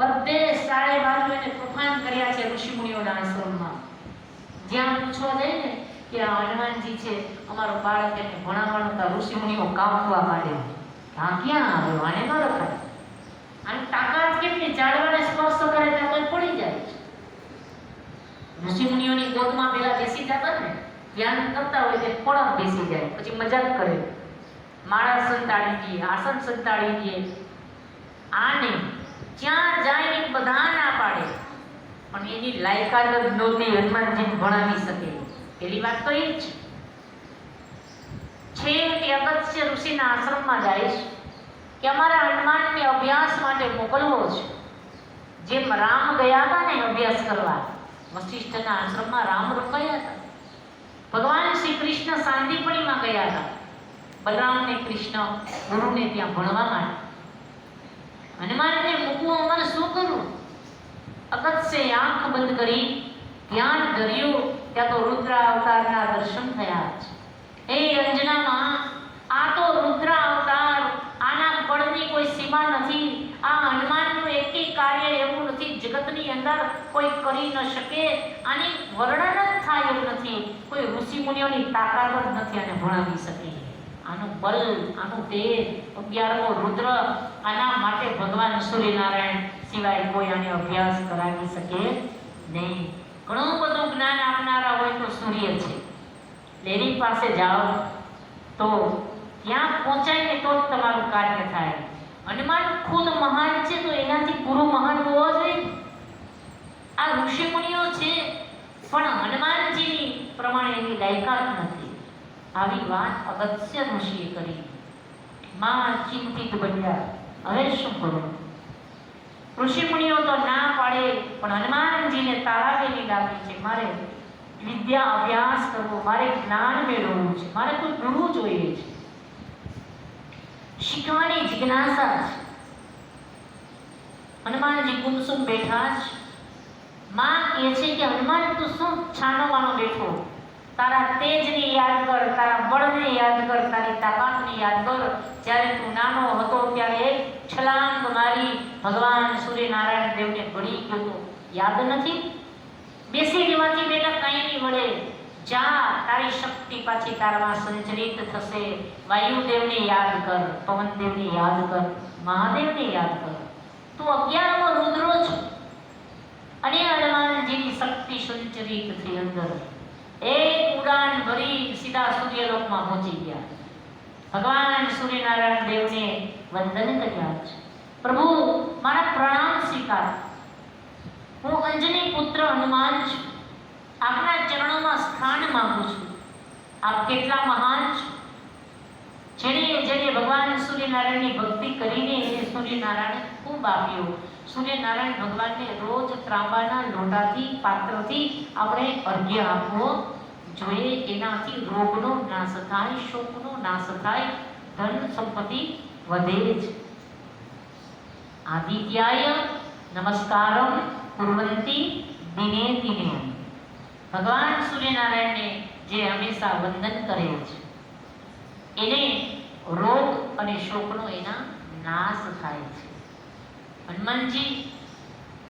બધે સાડે બાજુ એને તોફાન કર્યા છે ઋષિમુનિઓના આશ્રમમાં. જ્યાં પૂછવા જાય ને કે આ હનુમાનજી છે, અમારો બાળક એને ભણાવવાનું તો ઋષિમુનિઓ કાપવા માંડે. હા ક્યાં આવ્યો આને ન રખાય. આની તાકાત કેટલી ઝાડવાને સ્પર્શ કરે તો કોઈ પડી જાય. ઋષિમુનિઓની ગોદમાં પેલા બેસી જતા ને, ધ્યાન કરતા હોય તે પડમ બેસી જાય, પછી મજાક કરે. માળા સંતાડી દઈએ આસન સંતાડી દઈએ આને જ્યાં જાય એ બધા ના પાડે પણ એની લાયકાત જ નહોતી હનુમાનજીને ભણાવી શકે. પેલી વાત તો એ જ. છે કે અગત્ય ઋષિના આશ્રમમાં જઈશ કે અમારા હનુમાનને અભ્યાસ માટે મોકલવો છે. જેમ રામ ગયા હતા ને અભ્યાસ કરવા, વશિષ્ઠના આશ્રમમાં રામ રોકાયા હતા. ભગવાન શ્રી કૃષ્ણ સાંદીપણીમાં ગયા હતા. બલરામને કૃષ્ણ ગુરુને ત્યાં ભણવા માટે. હનુમાનને મૂકવું અમારે શું કરવું? અગત્ય આંખ બંધ કરી ધ્યાન ધર્યું, ત્યાં તો રુદ્ર અવતારના દર્શન થયા છે એ અંજનામાં આ તો રુદ્ર અવતાર આના બળની કોઈ સીમા નથી, આ હનુમાનનું એકેય કાર્ય એવું નથી, જગતની અંદર કોઈ કરી ન શકે, આની વર્ણન જ થાય એવું નથી. કોઈ ઋષિ મુનિઓની તાકાત જ નથી આને ભણાવી શકે. આનું બલ આનું તેજ અગિયારમો રુદ્ર, આના માટે ભગવાન સૂર્યનારાયણ સિવાય કોઈ આને અભ્યાસ કરાવી શકે નહીં. ઘણું બધું જ્ઞાન આપનારા હોય તો સૂર્ય છે. એની પાસે જાઓ તો ત્યાં પહોંચાય ને તો જ તમારું કાર્ય થાય. હનુમાન ખુદ મહાન છે તો એનાથી ગુરુ મહાન હોવો જોઈએ. આ ઋષિમુનિઓ છે, પણ હનુમાનજીની પ્રમાણે એની લાયકાત નથી. આવી વાત અગત્ય ઋષિએ કરી. માં ચિંતિત બન્યા. હવે શું કરું? ઋષિમુનિઓ તો ના પાડે, પણ હનુમાનજીને તારાવેલી લાગી છે. મારે વિદ્યા અભ્યાસ કરવો, મારે જ્ઞાન મેળવવું છે. મારે કોઈ ગુરુ જોઈએ છે. શીખવાની જિજ્ઞાસા છે. હનુમાનજી ગુમસુમ બેઠા છે માં કહે છે કે, હનુમાન, તું શું છાનોવાનો બેઠો? તારા તેજને યાદ કર, તારા બળને યાદ કર, તારી તાકાતને યાદ કર. જ્યારે તું નાનો હતો ત્યારે એક છલાંગ મારી ભગવાન સૂર્યનારાયણ દેવને ભણી ગયો તો યાદ નથી? બેસી રહેવાથી બેટા કંઈ નહીં મળે. જા, તારી શક્તિ પાછી તારામાં સંચરિત થશે. વાયુદેવને યાદ કર, પવનદેવને યાદ કર, મહાદેવને યાદ કર. તું અગિયારમો રુદ્રો છો અને હનુમાનજીની શક્તિ સંચરિત થઈ અંદર. એક ઉડાન ભરી સીધા સૂર્યલોકમાં પહોંચી ગયા. ભગવાન સૂર્યનારાયણ દેવને વંદન કર્યા છે. પ્રભુ, મારા પ્રણામ સ્વીકાર. હું અંજની પુત્ર હનુમાન છું. આપના ચરણોમાં સ્થાન માંગુ છું. આપ કેટલા મહાન છો. જેને જેને ભગવાન સૂર્યનારાયણની ભક્તિ કરીને સૂર્યનારાયણ ખૂબ આપ્યો સૂર્યનારાયણ ભગવાનને રોજ ત્રાંબાના લોટાથી, પાત્રથી આપણે અર્ઘ્ય આપવો જોઈએ. એનાથી રોગનો નાશ થાય, શોકનો નાશ થાય, ધન સંપત્તિ વધે જ. આદિત્યાય, નમસ્કારમ, કુર્વંતી, દિને દિને. ભગવાન સૂર્યનારાયણને જે હંમેશા વંદન કરે છે, એને રોગ અને શોકનો એના નાશ થાય છે. હનુમાનજી